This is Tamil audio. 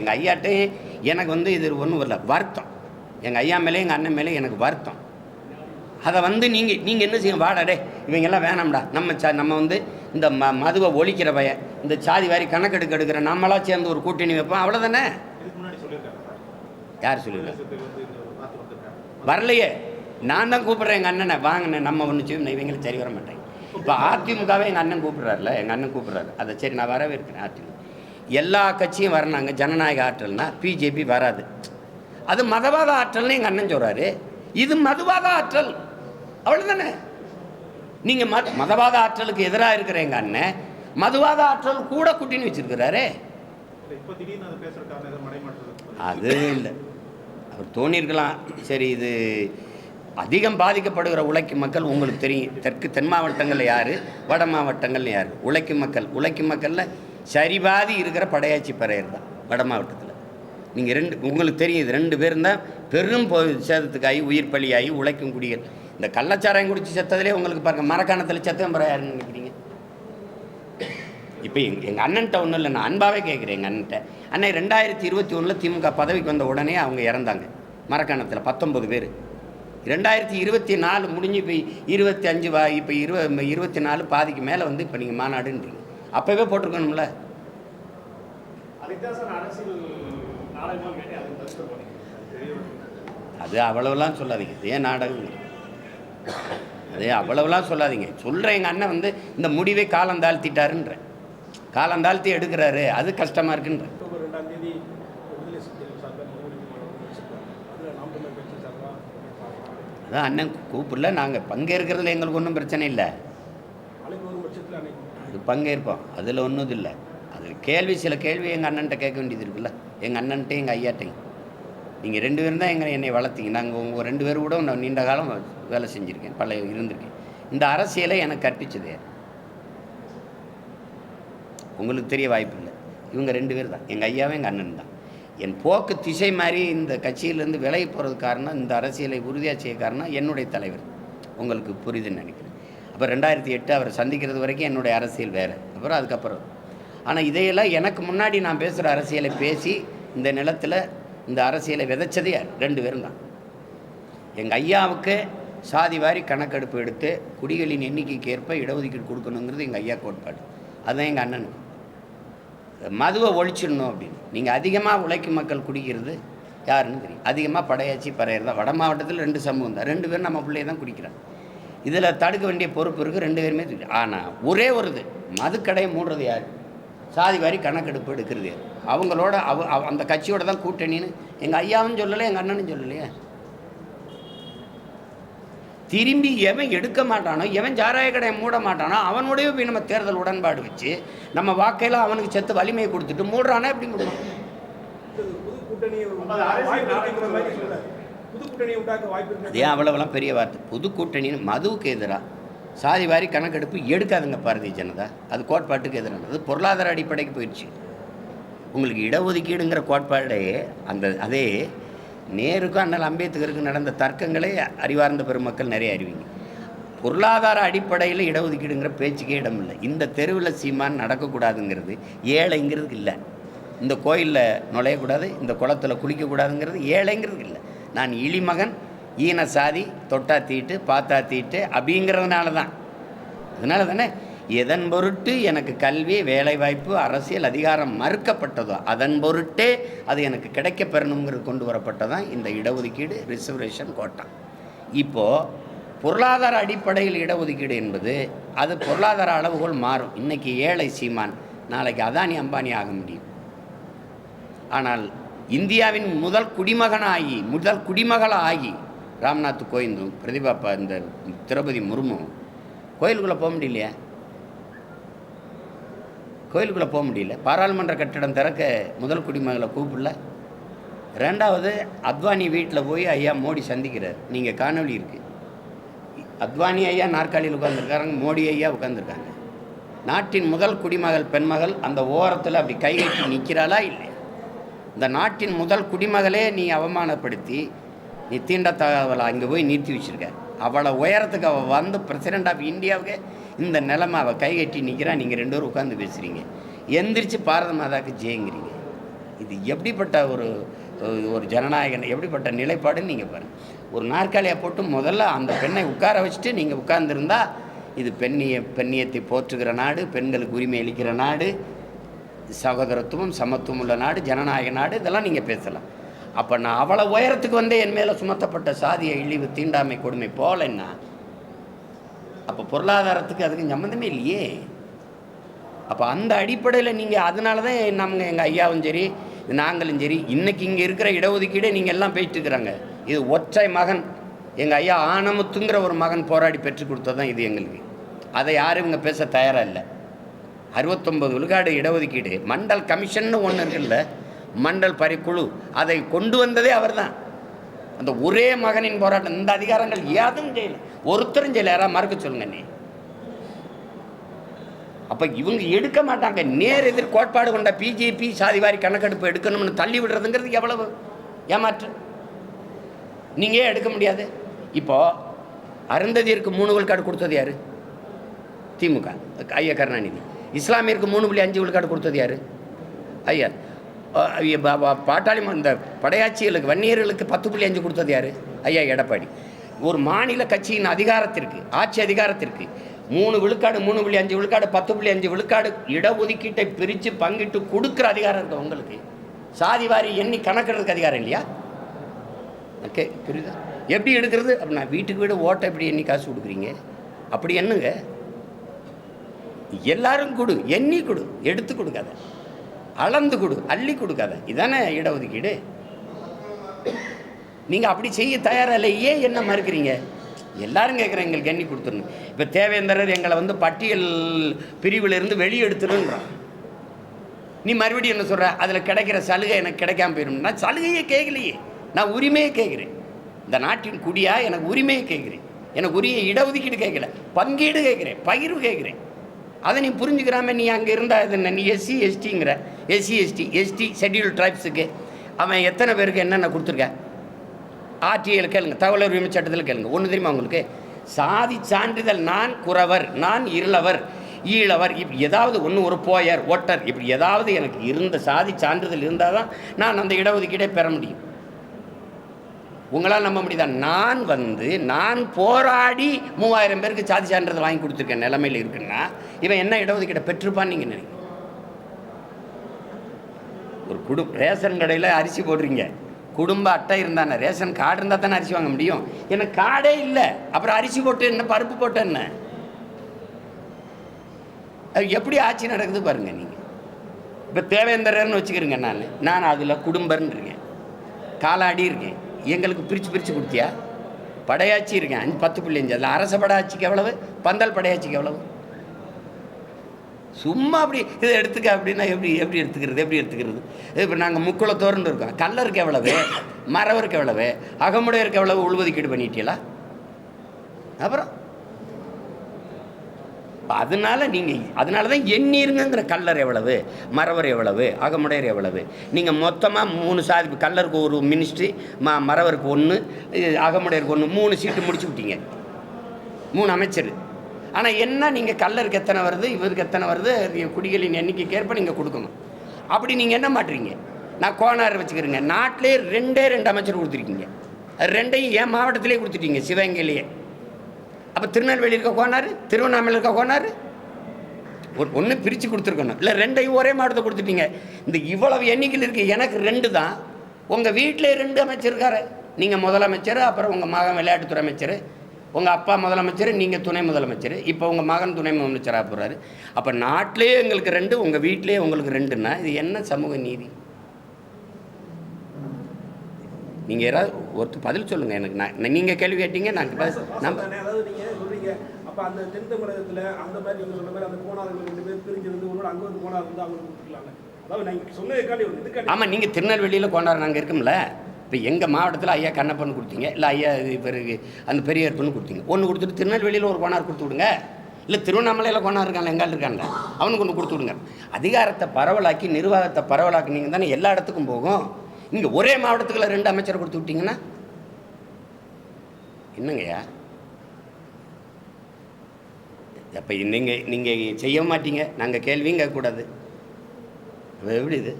எங்கள் ஐயாட்டே எனக்கு வந்து இது ஒன்றும் வரல. வருத்தம். எங்கள் ஐயா மேலே எங்கள் அண்ணன் மேலே எனக்கு வருத்தம். அதை வந்து நீங்கள் நீங்கள் என்ன செய்யும் வாடா டே இவங்கெல்லாம் வேணாம்டா. நம்ம ச நம்ம வந்து இந்த ம மதுவை ஒழிக்கிற பையன் இந்த சாதி வாரி கணக்கெடுக்க எடுக்கிற நம்மளா சேர்ந்து ஒரு கூட்டணி வைப்போம். அவ்வளோதானே இதுக்கு சொல்லியிருக்காங்க யார் சொல்லுங்க வரலையே. நான் தான் கூப்பிட்றேன் எங்கள் அண்ணனை. வாங்கினேன் நம்ம ஒன்று செய்யும் இவங்களும் சரி வர மாட்டேங்க இப்போ அதிமுகவே எங்கள் அண்ணன் கூப்பிட்றாருல எங்கள் அண்ணன் கூப்பிட்றாரு. அதை சரி நான் வரவே இருக்கிறேன் அதிமுக. எல்லா கட்சியும் வரனாங்க ஜனநாயக ஆற்றல்னா பிஜேபி வராது. அது மதவாத ஆற்றல்னு எங்கள் அண்ணன் சொல்கிறாரு இது மதுவாத ஆற்றல். அவ்வளோதானே நீங்கள் ம மதவாத ஆற்றலுக்கு எதிராக இருக்கிற எங்கள் அண்ணன் மதுவாத ஆற்றல் கூட கூட்டின்னு வச்சிருக்கிறாரே. அது இல்லை. அவர் தோணியிருக்கலாம் சரி இது அதிகம் பாதிக்கப்படுகிற உழைக்கும் மக்கள் உங்களுக்கு தெரியும். தெற்கு தென் மாவட்டங்களில் யார் வட மாவட்டங்கள்ல யார்? உழைக்கும் மக்கள். உழைக்கும் மக்களில் சரிபாதி இருக்கிற படையாச்சி பறையர் தான் வட மாவட்டத்தில். நீங்கள் ரெண்டு உங்களுக்கு தெரியும் இது ரெண்டு பேரும் தான் பெரும் பொ சேதத்துக்காகி உயிர் பலியாகி உழைக்கும் குடிகள். இந்த கள்ளச்சாராயம் குடிச்சு செத்ததுலேயே உங்களுக்கு பாருங்கள் மரக்காணத்தில் செத்தம் பறையாருன்னு நினைக்கிறீங்க? இப்போ எங்கள் எங்கள் அண்ணன்ட்ட ஒன்றும் இல்லை நான் அன்பாவே கேட்குறேன் எங்கள் அண்ணன்ட்ட. அண்ணன் ரெண்டாயிரத்தி இருபத்தி ஒன்றில் திமுக பதவிக்கு வந்த உடனே அவங்க இறந்தாங்க. மரக்காணத்தில் பத்தொம்பது பேர். ரெண்டாயிரத்தி இருபத்தி நாலு முடிஞ்சு இப்போ இருபத்தி அஞ்சு வா இப்போ இருவ இருபத்தி நாலு பாதிக்கு மேலே வந்து இப்போ நீங்கள் மாநாடுன்றீங்க. அப்போவே போட்டிருக்கணும்ல. அது அவ்வளவுலாம் சொல்லாதீங்க. இதே நாடகம். அதே அவ்வளவுலாம் சொல்லாதீங்க. சொல்கிறேன் எங்கள் அண்ணன் வந்து இந்த முடிவை காலம் தாழ்த்திட்டாருன்ற. காலம் தாழ்த்தி எடுக்கிறாரு. அது கஷ்டமாக இருக்குன்ற. அதான் அண்ணன் கூப்பிடல. நாங்கள் பங்கேற்கிறதுல எங்களுக்கு ஒன்றும் பிரச்சனை இல்லை. அது பங்கேற்போம் அதில் ஒன்றும் இல்லை அது கேள்வி சில கேள்வி எங்கள் அண்ணன்ட்ட கேட்க வேண்டியது இருக்குல்ல. எங்கள் அண்ணன்ட்டையும் எங்கள் ஐயாட்டையும் நீங்கள் ரெண்டு பேரும் தான் எங்களை என்னை வளர்த்தீங்க. நாங்கள் உங்கள் ரெண்டு பேரும் கூட நான் நீண்ட காலம் வேலை செஞ்சுருக்கேன். பழைய இருந்திருக்கேன். இந்த அரசியலை எனக்கு கற்பிச்சது. உங்களுக்கு தெரிய வாய்ப்பு இல்லை. இவங்க ரெண்டு பேர் தான். எங்கள் ஐயாவும் எங்கள் அண்ணன் தான். என் போக்கு திசை மாதிரி இந்த கட்சியிலேருந்து விலகி போகிறது காரணம் இந்த அரசியலை உறுதியாக செய்ய காரணம் என்னுடைய தலைவர். உங்களுக்கு புரிதுன்னு நினைக்கிறேன். அப்போ ரெண்டாயிரத்தி எட்டு அவரை சந்திக்கிறது வரைக்கும் என்னுடைய அரசியல் வேறு. அப்புறம் அதுக்கப்புறம். ஆனால் இதையெல்லாம் எனக்கு முன்னாடி நான் பேசுகிற அரசியலை பேசி இந்த நிலத்தில் இந்த அரசியலை விதைச்சதே யார் ரெண்டு பேரும் தான். எங்கள் ஐயாவுக்கு சாதி வாரி கணக்கெடுப்பு எடுத்து குடிகளின் எண்ணிக்கைக்கு ஏற்ப இடஒதுக்கீடு கொடுக்கணுங்கிறது எங்கள் ஐயா கோட்பாடு. அதுதான் எங்கள் அண்ணனுக்கு. மதுவை ஒழிச்சிடணும் அப்படின்னு. நீங்கள் அதிகமாக உழைக்கும் மக்கள் குடிக்கிறது யாருன்னு தெரியும். அதிகமாக படையாச்சி பறையர் தான். வட மாவட்டத்தில் ரெண்டு சமூகம் தான். ரெண்டு பேரும் நம்ம பிள்ளைய தான் குடிக்கிறாங்க. இதில் தடுக்க வேண்டிய பொறுப்பு இருக்குது ரெண்டு பேருமே ஆனால் ஒரே ஒரு இது மதுக்கடையை மூடுறது யார்? சாதி வாரி கணக்கெடுப்பு எடுக்கிறது யார்? அவங்களோட அவ அவ- அந்த கட்சியோட தான் கூட்டணின்னு எங்கள் ஐயாவும் சொல்லலை எங்கள் அண்ணனும் சொல்லலையே திரும்பி எவன் எடுக்க மாட்டானோ எவன் சாராய கடையை மூட மாட்டானோ அவனுடைய போய் நம்ம தேர்தல் உடன்பாடு வச்சு நம்ம வாக்கையில் அவனுக்கு செத்து வலிமையை கொடுத்துட்டு மூடுறானா எப்படி கூட்டணியை அது அரசியல் புது உண்டாக்க வாய்ப்பு அதே பெரிய வார்த்தை. புது கூட்டணின்னு மதுவுக்கு எதிராக சாதி வாரி கணக்கெடுப்பு எடுக்காதுங்க பாரதிய ஜனதா. அது கோட்பாட்டுக்கு எதிரானது. பொருளாதார அடிப்படைக்கு போயிடுச்சு. உங்களுக்கு இடஒதுக்கீடுங்கிற கோட்பாடே அந்த அதே நேருக்கும் அண்ணல் அம்பேத்கருக்கு நடந்த தர்க்கங்களே அறிவார்ந்த பெருமக்கள் நிறைய அறிவிங்க. பொருளாதார அடிப்படையில் இடஒதுக்கீடுங்கிற பேச்சுக்கே இடம் இல்லை இந்த தெருவில் சீமான் நடக்கக்கூடாதுங்கிறது ஏழைங்கிறதுக்கு இல்லை. இந்த கோயிலில் நுழையக்கூடாது இந்த குளத்தில் குளிக்கக்கூடாதுங்கிறது ஏழைங்கிறதுக்கு இல்லை. நான் இழிமகன் ஈன சாதி தொட்டா தீட்டு பார்த்தா தீட்டு அப்படிங்கிறதுனால தான் அதனால தானே எதன் பொருட்டு எனக்கு கல்வி வேலைவாய்ப்பு அரசியல் அதிகாரம் மறுக்கப்பட்டதோ அதன் பொருட்டே அது எனக்கு கிடைக்க பெறணுங்கிறது கொண்டு வரப்பட்டதான் இந்த இடஒதுக்கீடு ரிசர்வேஷன் கோட்டா. இப்போது பொருளாதார அடிப்படையில் இடஒதுக்கீடு என்பது அது பொருளாதார அளவுகோல் மாறும். இன்னைக்கு ஏழை சீமான் நாளைக்கு அதானி அம்பானி ஆக முடியும். ஆனால் இந்தியாவின் முதல் குடிமகனாகி முதல் குடிமகளாகி ராம்நாத் கோவிந்தும் பிரதிபா இந்த திரௌபதி முர்மு. கோயிலுக்குள்ளே போக முடியலையா? கோயிலுக்குள்ளே போக முடியல. பாராளுமன்ற கட்டிடம் திறக்க முதல் குடிமகளை கூப்பிடல. ரெண்டாவது அத்வானி வீட்டில் போய் ஐயா மோடி சந்திக்கிறார். நீங்கள் காணொலி இருக்குது அத்வானி ஐயா நாற்காலியில் உட்காந்துருக்காங்க மோடி ஐயா உட்காந்துருக்காங்க நாட்டின் முதல் குடிமகள் பெண்மகள் அந்த ஓரத்தில் அப்படி கை கட்டி நிற்கிறாளா இல்லை இந்த நாட்டின் முதல் குடிமகளே நீ அவமானப்படுத்தி நீ தீண்டத்தகவலை அங்கே போய் நிறுத்தி வச்சிருக்க. அவளை உயரத்துக்கு அவள் வந்து பிரசிடெண்ட் ஆஃப் இந்தியாவுக்கு இந்த நிலமை அவள் கை கட்டி நிற்கிறா நீங்கள் ரெண்டு பேரும் உட்காந்து பேசுகிறீங்க எந்திரிச்சு பாரத மாதாக்கு ஜெயங்கிறீங்க. இது எப்படிப்பட்ட ஒரு ஒரு ஜனநாயகன் எப்படிப்பட்ட நிலைப்பாடுன்னு நீங்கள் பாருங்கள் ஒரு நாற்காலியை போட்டு முதல்ல அந்த பெண்ணை உட்கார வச்சுட்டு நீங்கள் உட்கார்ந்துருந்தா இது பெண்ணிய பெண்ணியத்தை போற்றுகிற நாடு பெண்களுக்கு உரிமை அளிக்கிற நாடு சகோதரத்துவம் சமத்துவம் உள்ள நாடு ஜனநாயக நாடு இதெல்லாம் நீங்கள் பேசலாம். அப்போ நான் அவ்வளோ உயரத்துக்கு வந்தே என் மேலே சுமத்தப்பட்ட சாதிய இழிவு தீண்டாமை கொடுமை போகலைன்னா அப்போ பொருளாதாரத்துக்கு அதுக்கு சம்மந்தமே இல்லையே. அப்போ அந்த அடிப்படையில் நீங்கள் அதனால தான் நம்ம எங்கள் ஐயாவும் சரி நாங்களும் சரி இன்றைக்கி இங்கே இருக்கிற இடஒதுக்கீடே நீங்கள் எல்லாம் போயிட்டு இருக்கிறாங்க. இது ஒற்றை மகன். எங்கள் ஐயா ஆனமுத்துங்கிற ஒரு மகன் போராடி பெற்றுக் கொடுத்தது இது எங்களுக்கு. அதை யாரும் இவங்க பேச தயாராக இல்லை. அறுபத்தொம்பது விழுக்காடு இடஒதுக்கீடு. மண்டல் கமிஷன்னு ஒன்று இருக்குல்ல மண்டல் பரிக்குழு. அதை கொண்டு வந்ததே அவர் தான் அந்த ஒரே மகனின் போராட்டம். இந்த அதிகாரங்கள் யாதும் செய்யல. ஒருத்தரும் செய்யல. யாராவது மறுக்க சொல்லுங்க நீ. அப்போ இவங்க எடுக்க மாட்டாங்க. நேர் எதிர் கோட்பாடு கொண்ட பிஜேபி சாதிவாரி கணக்கெடுப்பு எடுக்கணும்னு தள்ளி விடுறதுங்கிறது எவ்வளவு ஏமாற்றம் நீங்கள் ஏன் எடுக்க முடியாது? இப்போது அருந்ததியருக்கு மூணு விழுக்காடு கொடுத்தது யார்? திமுக ஐயா கருணாநிதி. இஸ்லாமியருக்கு மூணு புள்ளி அஞ்சு விழுக்காடு கொடுத்தது யாரு? ஐயா ஐயா, பாட்டாளி இந்த படையாட்சிகளுக்கு வன்னியர்களுக்கு பத்து புள்ளி அஞ்சு கொடுத்தது யாரு? ஐயா எடப்பாடி. ஒரு மாநில கட்சியின் அதிகாரத்திற்கு ஆட்சி அதிகாரத்திற்கு மூணு விழுக்காடு மூணு புள்ளி அஞ்சு விழுக்காடு பத்து புள்ளி அஞ்சு விழுக்காடு இடஒதுக்கீட்டை பிரித்து பங்கிட்டு கொடுக்குற அதிகாரம் இருக்கு உங்களுக்கு? சாதி வாரி எண்ணி கணக்கிறதுக்கு அதிகாரம் இல்லையா? ஓகே புரியுதா? எப்படி எடுக்கிறது? அப்படின்னா வீட்டுக்கு வீடு ஓட்டை எப்படி எண்ணி காசு கொடுக்குறீங்க? அப்படி என்னங்க எல்லாரும் கொடு எண்ணி கொடு எடுத்து கொடுக்காத. அளந்து கொடு அள்ளி கொடுக்காத. இதானே இடஒதுக்கீடு? நீங்கள் அப்படி செய்ய தயாராக இல்லை ஏன் என்ன மறுக்கிறீங்க? எல்லாரும் கேட்குறேன் எங்களுக்கு எண்ணி கொடுத்துடணும். இப்போ தேவேந்திரர் எங்களை வந்து பட்டியல் பிரிவிலிருந்து வெளியெடுத்துருன்றான் வெளியே நீ மறுபடியும் என்ன சொல்கிற அதில் கிடைக்கிற சலுகை எனக்கு கிடைக்காம போயிடும். நான் சலுகையே கேட்கலையே நான் உரிமையை கேட்குறேன் இந்த நாட்டின் குடியாக எனக்கு உரிமையை கேட்குறேன் எனக்கு உரிய இடஒதுக்கீடு கேட்கல பங்கீடு கேட்குறேன் பகிர்வு கேட்குறேன் அதை நீ புரிஞ்சுக்கிறாம நீ அங்கே இருந்தால் இது என்ன? நீ எஸ்சி எஸ்டிங்கிற எஸ்சி எஸ்டி எஸ்டி ஷெட்யூல் ட்ரைப்ஸுக்கு அவன் எத்தனை பேருக்கு என்னென்ன கொடுத்துருக்க? ஆர்டிஐயில் கேளுங்க தகவல் உரிமை சட்டத்தில் கேளுங்க. ஒன்று தெரியுமா உங்களுக்கு? சாதி சான்றிதழ் நான் குறவர் நான் இருளவர் ஈழவர் இப்படி ஏதாவது ஒன்று ஒரு போயர் ஒட்டர் இப்படி ஏதாவது எனக்கு இருந்த சாதி சான்றிதழ் இருந்தால் தான் நான் அந்த இடஒதுக்கீடே பெற முடியும். உங்களால் நம்ப முடியுதா? நான் வந்து நான் போராடி மூவாயிரம் பேருக்கு சாதி சான்றிதழ் வாங்கி கொடுத்துருக்கேன் நிலைமையில் இருக்குன்னா இவன் என்ன இடஒதுக்கீட்டை பெற்றிருப்பான்னு நீங்கள் நினைக்கிறீங்க? ஒரு குடு ரேஷன் கடையில் அரிசி போடுறீங்க. குடும்ப அட்டை இருந்தானே ரேஷன் கார்டு இருந்தால் தானே அரிசி வாங்க முடியும். எனக்கு கார்டே இல்லை. அப்புறம் அரிசி போட்டு என்ன பருப்பு போட்டு என்ன? அது எப்படி ஆட்சி நடக்குது பாருங்கள் நீங்கள் இப்போ தேவேந்திரர்னு வச்சுக்கிறேங்க நான். நான் அதில் குடும்பர்னு இருக்கேன். காலாடி இருக்கேன். எங்களுக்கு பிரித்து பிரித்து கொடுத்தியா? படையாச்சி இருக்கேன். அஞ்சு பத்து புள்ளி அஞ்சு. அதில் அரச படையாச்சிக்கு எவ்வளவு? பந்தல் படையாச்சிக்கு எவ்வளவு? சும்மா அப்படி இதை எடுத்துக்க அப்படின்னா எப்படி எப்படி எடுத்துக்கிறது எப்படி எடுத்துக்கிறது? இப்போ நாங்கள் முக்குளத்தோர்னு இருக்கோம். கல்லருக்கு எவ்வளவு? மரவருக்கு எவ்வளவு? அகமுடையருக்கு எவ்வளவு? உள்ஒதுக்கீடு பண்ணிட்டீங்களா? அப்புறம் அதனால நீங்கள் அதனால தான் எண்ணீருங்கிற கல்லர் எவ்வளவு மறவர் எவ்வளவு அகமுடையர் எவ்வளவு. நீங்கள் மொத்தமாக மூணு சாதி கல்லருக்கு ஒரு மினிஸ்ட்ரி ம மறவருக்கு ஒன்று அகமுடையருக்கு ஒன்று மூணு சீட்டு முடிச்சு விட்டீங்க. மூணு அமைச்சர். ஆனால் என்ன நீங்கள் கல்லருக்கு எத்தனை வருது இவருக்கு எத்தனை வருது அது குடிகளின் எண்ணிக்கைக்கு ஏற்ப நீங்கள் கொடுக்கணும். அப்படி நீங்கள் என்ன மாட்டுறீங்க நான் கோனார் வச்சுக்கிறேங்க. நாட்டிலே ரெண்டே ரெண்டு அமைச்சர் கொடுத்துருக்கீங்க. ரெண்டையும் என் மாவட்டத்திலே கொடுத்துட்டீங்க சிவகங்கையிலேயே. அப்போ திருநெல்வேலி இருக்க கோனார் திருவண்ணாமலை இருக்க கோனார்? ஒரு ஒன்று பிரித்து கொடுத்துருக்கணும். இல்லை ரெண்டையும் ஒரே மாவட்டத்தை கொடுத்துட்டீங்க. இந்த இவ்வளவு எண்ணிக்கையில் இருக்குது எனக்கு ரெண்டு தான். உங்கள் வீட்டில் ரெண்டு அமைச்சர் நீங்கள் முதலமைச்சர் அப்புறம் உங்கள் மகன் விளையாட்டுத்துறை அமைச்சர். உங்கள் அப்பா முதலமைச்சர் நீங்கள் துணை முதலமைச்சர். இப்போ உங்கள் மகன் துணை முதலமைச்சராக போகிறாரு அப்போ நாட்டிலே எங்களுக்கு ரெண்டு உங்கள் வீட்டிலே உங்களுக்கு ரெண்டுன்னா இது என்ன சமூக நீதி? நீங்கள் யாராவது ஒருத்தர் பதில் சொல்லுங்கள் எனக்கு. நான் நீங்கள் கேள்வி கேட்டீங்க நான் நம்ம தானே, அதாவது நீங்க சொல்றீங்க அப்போ அந்த தென் தமிழகத்தில் அந்த மாதிரி நீங்க சொன்ன மாதிரி அந்த கோணார்கள் ரெண்டு பேர் பிரிஞ்சிருந்து ஒருவேளை அங்கே வந்து கோணார் வந்து அவங்க கொடுத்துக்கலாங்க அதாவது நீங்கள் சொன்னதுக்காண்டி ஒரு இதுக்காண்டி ஆமாம் நீங்கள் திருநெல்வேலியில் கொண்டாட நாங்கள் இருக்கோம்ல? இப்போ எங்கள் மாவட்டத்தில் ஐயா கண்ணப்பன் கொடுத்தீங்க இல்லை ஐயா இது பிறகு அந்த பெரியப்பன்னு கொடுத்தீங்க. ஒன்று கொடுத்துட்டு திருநெல்வேலியில் ஒரு கோணார் கொடுத்து விடுங்க. இல்லை திருவண்ணாமலையில் கொண்டா இருக்காங்க எங்கால் இருக்காங்க. அவனுக்கு ஒன்று கொடுத்து விடுங்க. அதிகாரத்தை பரவலாக்கி நிர்வாகத்தை பரவலாக்கினீங்க தானே எல்லா இடத்துக்கும் போகும். நீங்கள் ஒரே மாவட்டத்துக்குள்ள ரெண்டு அமைச்சரை கொடுத்து விட்டீங்கன்னா? என்னங்கய்யா? அப்போ நீங்கள் நீங்கள் செய்ய மாட்டீங்க. நாங்கள் கேள்வியும் கேட்கக்கூடாது. எப்படி இது?